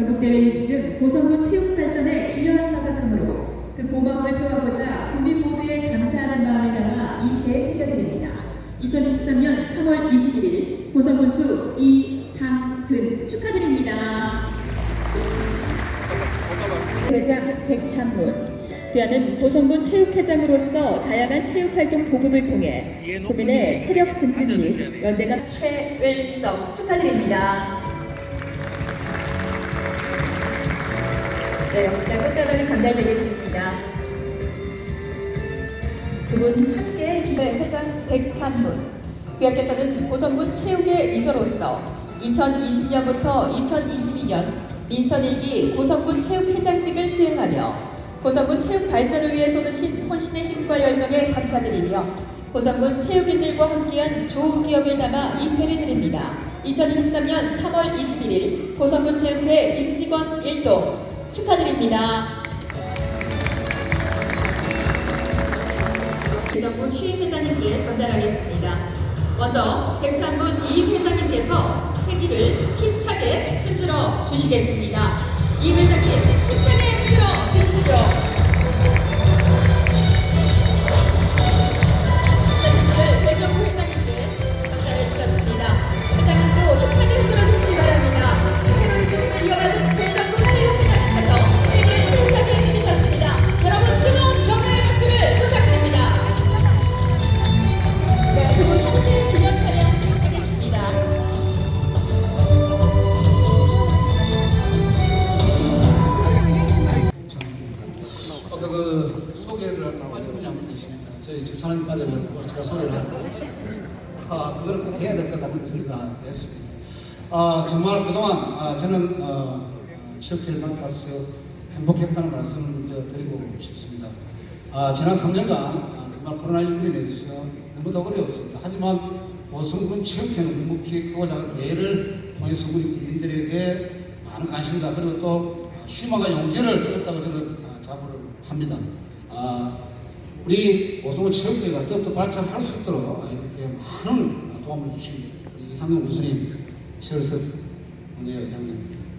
전국대회 유치 등 고성군 체육 발전에 기여한 바가 크므로 그 고마움을 표하고자 국민 모두에 감사하는 마음을 담아 이 배에 새겨드립니다. 2023년 3월 21일 고성군수 이상근 축하드립니다. 회장 백찬문 그야는 고성군 체육회장으로서 다양한 체육활동 보급을 통해 국민의 체력 증진 및 연대감 최을성 축하드립니다. 네, 역시나 꽃다발이 전달되겠습니다. 두 분 함께 기대 회장 백찬문 그야께서는 고성군 체육의 리더로서 2020년부터 2022년 민선 1기 고성군 체육회장직을 수행하며 고성군 체육 발전을 위해 쏟으신 혼신의 힘과 열정에 감사드리며 고성군 체육인들과 함께한 좋은 기억을 담아 인회를 드립니다. 2023년 3월 21일 고성군 체육회 임직원 1동 축하드립니다. 대정부 취임 회장님께 전달하겠습니다. 먼저 백찬문 이임 회장님께서 회기를 힘차게 흔들어 주시겠습니다. 이임 회장님 힘차게 흔들어 주십시오. 집사람이 빠져가지고 제가 소개를 하고 아, 그걸 꼭 해야 될 것 같은 소리가 됐습니다. 아, 정말 그동안 아, 저는 어, 어, 취업회를 맡아서 행복했다는 말씀을 먼저 드리고 싶습니다. 아, 지난 3년간 아, 정말 코로나19로 인해서 너무도 어려웠습니다. 하지만 보성군 체육회는 묵묵히 크고 작은 대회를 통해서 우리 국민들에게 많은 관심과 그리고 또 희망과 용기를 주었다고 저는 아, 자부를 합니다. 아, 우리 고성군 체육회가 더욱더 발전할 수 있도록 이렇게 많은 도움을 주신 우리 이상경 우수님, 최을석 본회의장님,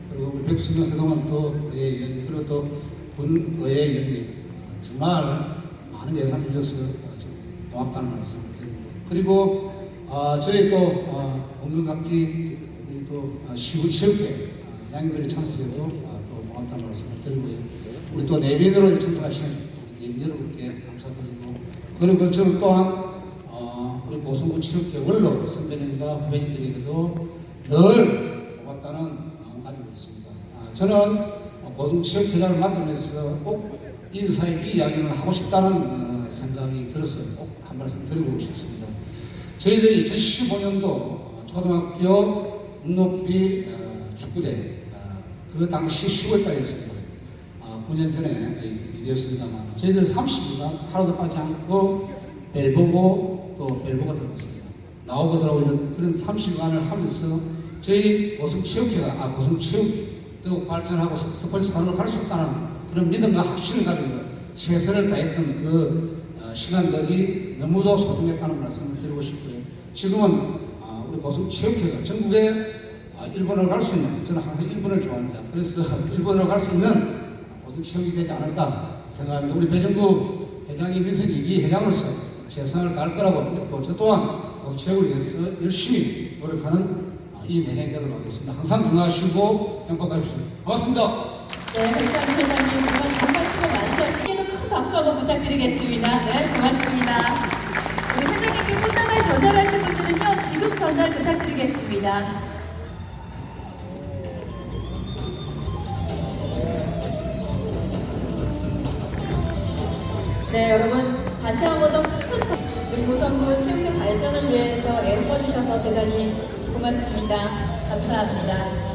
그리고 우리 백승경 그동안 또 의회 의원님, 그리고 또 군의회 의원님 아, 정말 많은 예산 주셔서 아, 좀 고맙다는 말씀 드립니다. 그리고 아, 저희 또 아, 공동각지 우리 또 아, 시구 체육회 아, 양들의 참석에도 아, 또 고맙다는 말씀을 드리고요. 우리 또 내빈으로 참석하신 여러분께 감사드리고 그리고 저는 또한 어, 우리 고성구 체육회 원로 선배님과 후배님들에게도 늘 고맙다는 마음을 가지고 있습니다. 아, 저는 고성 체육회장을 맡으면서 꼭 인사의 이 이야기를 하고 싶다는 어, 생각이 들었어요. 꼭 한 말씀 드리고 싶습니다. 저희들이 2015년도 초등학교 눈높이 어, 축구대 어, 그 당시 10월 달이었습니다. 아, 9년 전에 일이었습니다만 저희들 30일간 하루도 빠지 않고 벨 보고 또 벨 보고 들었습니다. 나오고 들어오고 그런 30일간을 하면서 저희 고성 체육회가 아 고성 또 발전하고 스- 스포츠 산업을 갈 수 있다는 그런 믿음과 확신을 가지고 최선을 다했던 그 어, 시간들이 너무도 소중했다는 말씀을 드리고 싶고요. 지금은 아, 우리 고성 체육회가 전국에 아, 일본을 갈 수 있는 저는 항상 일본을 좋아합니다. 그래서 일본을 갈 수 있는 고등 체육이 되지 않을까 생각합니다. 우리 배정구 회장이 민선 2기 회장으로서 최선을 다할 거라고 믿고 저 또한 고등 체육을 위해서 열심히 노력하는 아, 이 회장이 되도록 하겠습니다. 항상 건강하시고 행복하십시오. 고맙습니다. 네, 백찬문 회장님 정말 정말 수고 많으셨습니다. 큰 박수 한번 부탁드리겠습니다. 네, 고맙습니다. 우리 회장님께 꽃다발 전달하신 분들은요, 지금 전달 부탁드리겠습니다. 네, 여러분 다시 한 번 더 큰 고성부 체육회 발전을 위해서 애써주셔서 대단히 고맙습니다. 감사합니다.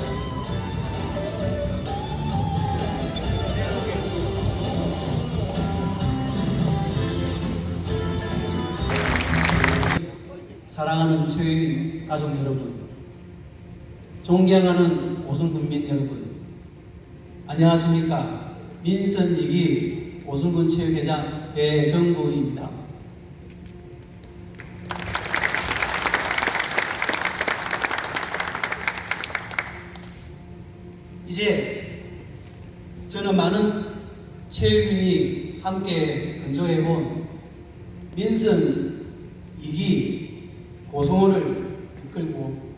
사랑하는 체육인 가족 여러분, 존경하는 고성군민 여러분, 안녕하십니까? 민선 2기 고성군 체육회장 배정구입니다. 이제 저는 많은 체육인이 함께 건조해본 민선 2기 고성호를 이끌고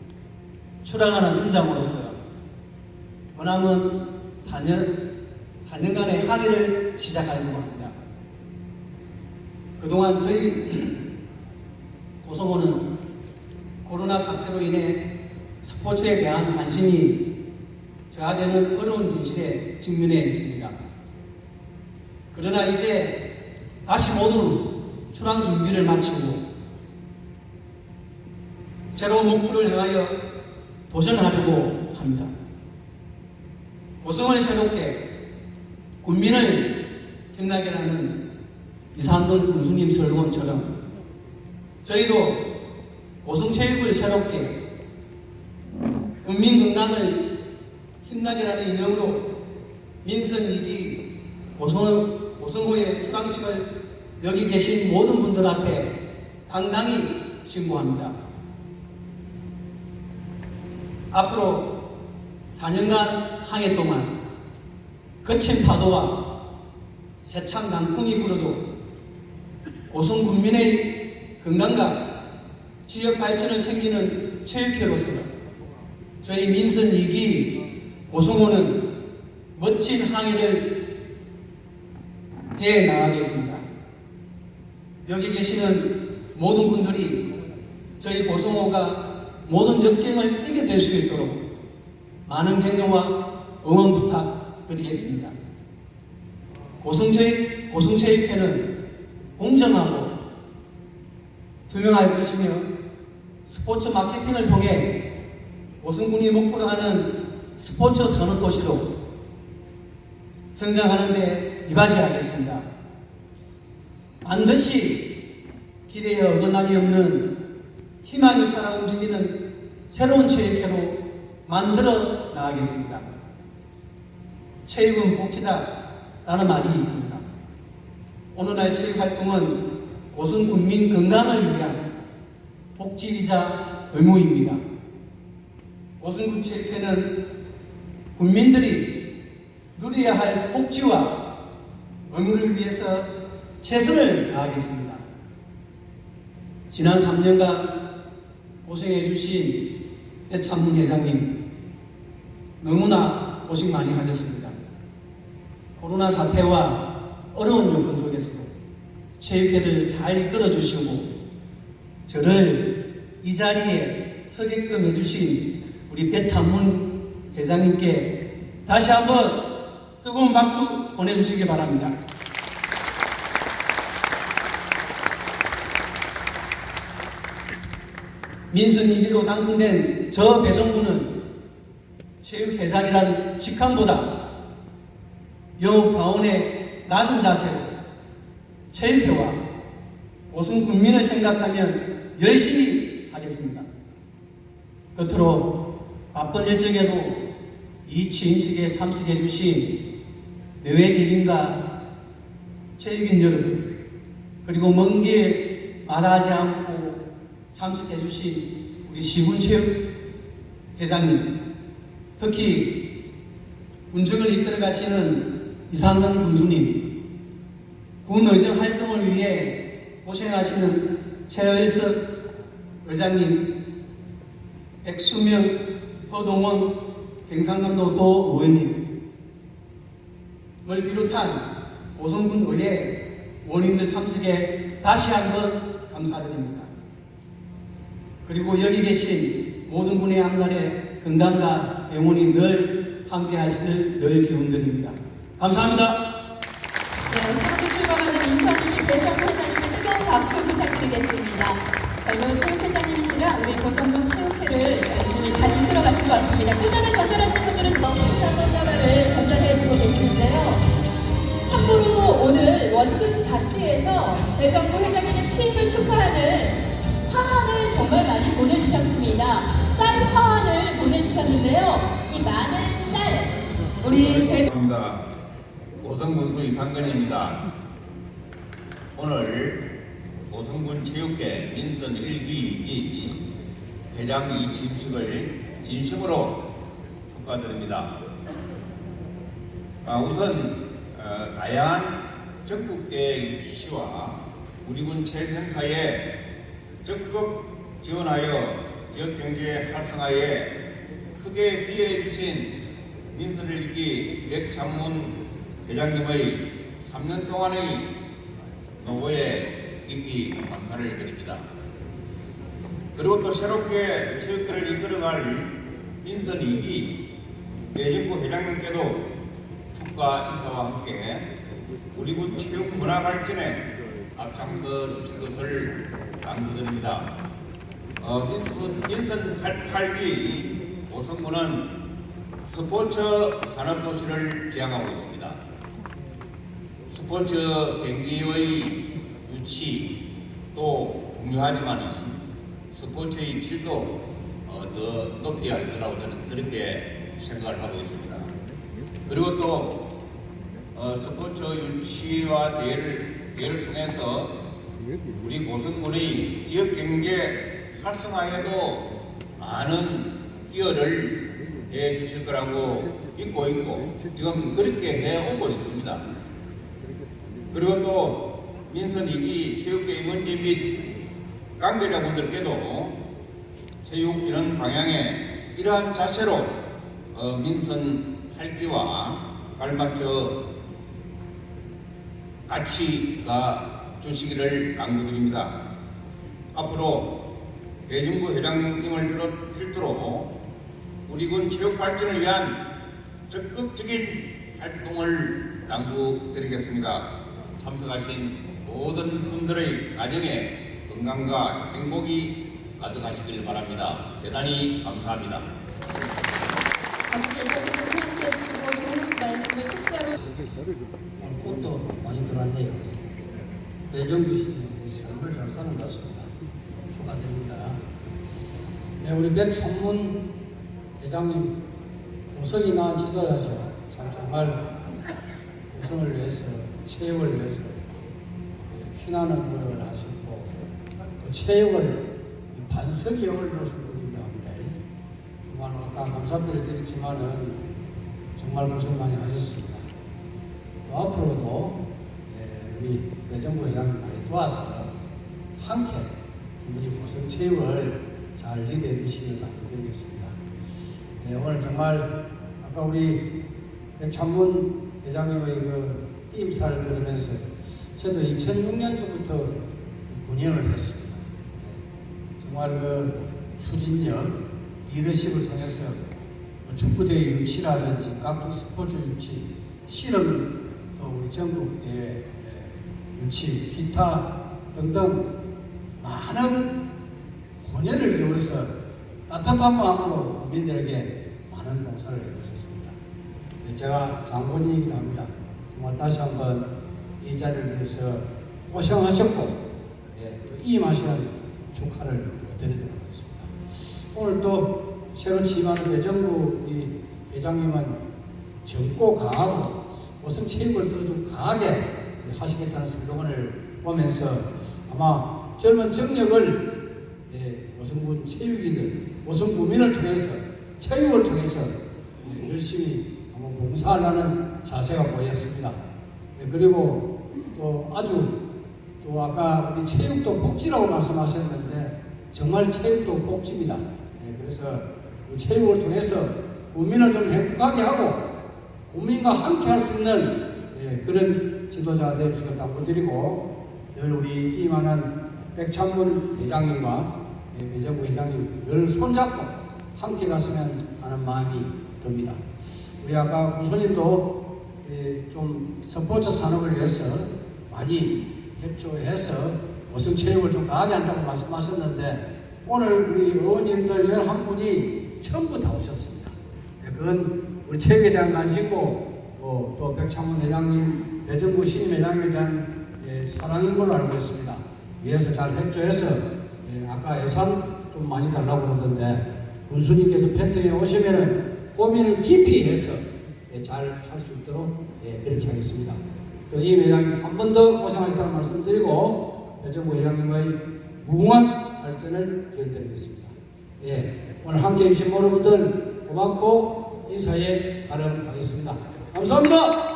출항하는 선장으로서 원함은 4년, 4년간의 항해를 시작하려고 합니다. 그동안 저희 고성호는 코로나 사태로 인해 스포츠에 대한 관심이 저하되는 어려운 현실에 직면해 있습니다. 그러나 이제 다시 모두 출항 준비를 마치고 새로운 목표를 향하여 도전하려고 합니다. 고성을 새롭게 군민을 힘나게 하는 이상돈 군수님 설문처럼 저희도 고성체육을 새롭게 국민 건강을 힘나게 하는 이념으로 민선 2기 고성, 고성고의 출항식을 여기 계신 모든 분들 앞에 당당히 신고합니다. 앞으로 4년간 항해 동안 거친 파도와 세찬 강풍이 불어도 고성 국민의 건강과 지역 발전을 챙기는 체육회로서 저희 민선 2기 고성호는 멋진 항해를 해 나가겠습니다. 여기 계시는 모든 분들이 저희 고성호가 모든 역경을 이겨낼 수 있도록 많은 격려와 응원 부탁드리겠습니다. 고성체육, 고성체육회는 공정하고 투명할 것이며 스포츠 마케팅을 통해 고성군이 목표로 하는 스포츠 산업 도시로 성장하는 데 이바지하겠습니다. 반드시 기대에 어긋남이 없는 희망이 살아 움직이는 새로운 체육회로 만들어 나가겠습니다. 체육은 복지다라는 말이 있습니다. 오늘날 체육 활동은 고성 국민 건강을 위한 복지이자 의무입니다. 고성군 체육회는 국민들이 누려야 할 복지와 의무를 위해서 최선을 다하겠습니다. 지난 3년간 고생해 주신 배참문 회장님 너무나 고생 많이 하셨습니다. 코로나 사태와 어려운 여건 속에서도 체육회를 잘 이끌어 주시고 저를 이 자리에 서게끔 해주신 우리 배참문 회장님께 다시 한번 뜨거운 박수 보내주시기 바랍니다. 민선 2기로 당선된 저 배성구는 체육회장이란 직함보다 영업사원의 낮은 자세로 체육회와 고승 국민을 생각하면 열심히 하겠습니다. 끝으로 바쁜 일정에도 이 친인식에 참석해 주신 내외 기민과 체육인 여러분 그리고 먼 길 마다하지 않고 참석해 주신 우리 시군체육 회장님 특히 군정을 이끌어 가시는 이상근 군수님 군 의정 활동을 위해 고생하시는 최열석 의장님 백수명 허동원 경상남도 도 의원님 을 비롯한 고성군 의회 원인들 참석에 다시 한번 감사드립니다. 그리고 여기 계신 모든 분의 앞날에 건강과 영혼이 늘 함께 하시길 늘 기원 드립니다. 감사합니다. 젊은 체육회장님이시라 우리 고성군 체육회를 열심히 잘 이끌어 가신 것 같습니다. 끝나면 전달하신 분들은 정수한 번다발을 전달해 주고 계시는데요. 참고로 오늘 원근 각지에서 대정부 회장님의 취임을 축하하는 화환을 정말 많이 보내주셨습니다. 쌀 화환을 보내주셨는데요. 이 많은 쌀, 우리 대정 반갑습니다. 고성군수 이상근입니다. 오늘 고성군 체육회 민선 1기 2기 회장 이 취임식을 진심으로 축하드립니다. 아, 우선 어, 다양한 전국대 유치와 우리 군 체육 행사에 적극 지원하여 지역 경제 활성화에 크게 기여해 주신 민선을 이기 백창문 회장님의 3년 동안의 노고에 깊이 감사를 드립니다. 그리고 또 새롭게 체육회를 이끌어갈 민선 2기 내정부 회장님께도 축하 인사와 함께 우리 군 체육 문화 발전에 앞장서 주실 것을 당부드립니다. 어, 민선, 민선 8기 오성군은 스포츠 산업도시를 지향하고 있습니다. 스포츠 경기의 유치 또 중요하지만은 스포츠의 질도 어, 더 높여야 할 거라고 저는 그렇게 생각을 하고 있습니다. 그리고 또 어, 스포츠 유치와 대회를, 대회를 통해서 우리 고성군의 지역 경제 활성화에도 많은 기여를 해 주실 거라고 믿고 있고 지금 그렇게 해 오고 있습니다. 그리고 또 민선 2기 체육계 임원진 및 관계자분들께도 체육 기능 방향에 이러한 자세로 어, 민선 8기와 발맞춰 같이 가 주시기를 당부드립니다. 앞으로 배중구 회장님을 비롯- 필두로 우리 군 체육 발전을 위한 적극적인 활동을 당부드리겠습니다. 참석하신 모든 분들의 가정에 건강과 행복이 가득하시길 바랍니다. 대단히 감사합니다. 꽃도 많이 들어왔네요. 배정규 씨 삶을 잘 사는 것 같습니다. 축하드립니다. 네, 우리 백천문 회장님 고성이 나 지도자죠. 참 정말 고성을 위해서 체육을 위해서 예, 노력을 하시고 또 체육을 이 반석 역을 놓으신 합니다. 정말 아까 감사드릴 드렸지만은 정말 고생 많이 하셨습니다. 또 앞으로도 예, 우리 외정부 회장님 많이 도와서 함께 우리 고성 체육을 잘 리드해 주시길 부탁드리겠습니다. 예, 오늘 정말 아까 우리 백찬문 회장님의 그 임사를 들으면서 저도 2006년도부터 군연을 했습니다. 예, 정말 그 추진력, 리더십을 통해서 뭐 축구대회 유치라든지 각종 스포츠 유치, 실험 또 우리 전국 대회 예, 유치, 기타 등등 많은 혼혈을 이루어서 따뜻한 마음으로 국민들에게 많은 봉사를 해주셨습니다. 예, 제가 장본인이긴 합니다. 정말 다시 한번 이 자리를 위해서 고생하셨고 예, 또 임하시는 축하를 드리도록 하겠습니다. 오늘 또 새로 취임하는 배정부 이 회장님은 젊고 강하고 우선 체육을 더 좀 강하게 하시겠다는 슬로건을 보면서 아마 젊은 정력을 예, 오성군 체육인들, 오성구민을 통해서 체육을 통해서 예, 열심히 봉사하려는 자세가 보였습니다. 예, 그리고 또 아주 또 아까 우리 체육도 복지라고 말씀하셨는데 정말 체육도 복지입니다. 예, 그래서 그 체육을 통해서 국민을 좀 행복하게 하고 국민과 함께 할 수 있는 예, 그런 지도자가 되어주시길 당부드리고 늘 우리 임하는 백창문 회장님과 예, 배정부 회장님 늘 손잡고 함께 갔으면 하는 마음이 듭니다. 우리 아까 구소님도 예, 좀 스포츠 산업을 위해서 많이 협조해서 우선 체육을 좀 강하게 한다고 말씀하셨는데 오늘 우리 의원님들 11분이 전부 다 오셨습니다. 예, 그건 우리 체육에 대한 관심고 어, 또 백창문 회장님, 배정구 신임 회장님에 대한 예, 사랑인 걸로 알고 있습니다. 위에서 잘 협조해서 예, 아까 예산 좀 많이 달라고 그러던데 군수님께서 펜스에 오시면은 고민을 깊이 해서 예, 잘할 수 있도록 예, 그렇게 하겠습니다. 또 이 회장님 한 번 더 고생하셨다는 말씀드리고 배정구 회장님의 무궁한 발전을 기원드리겠습니다. 예, 오늘 함께 해 주신 모든 분들 고맙고 인사에 발언하겠습니다. 감사합니다.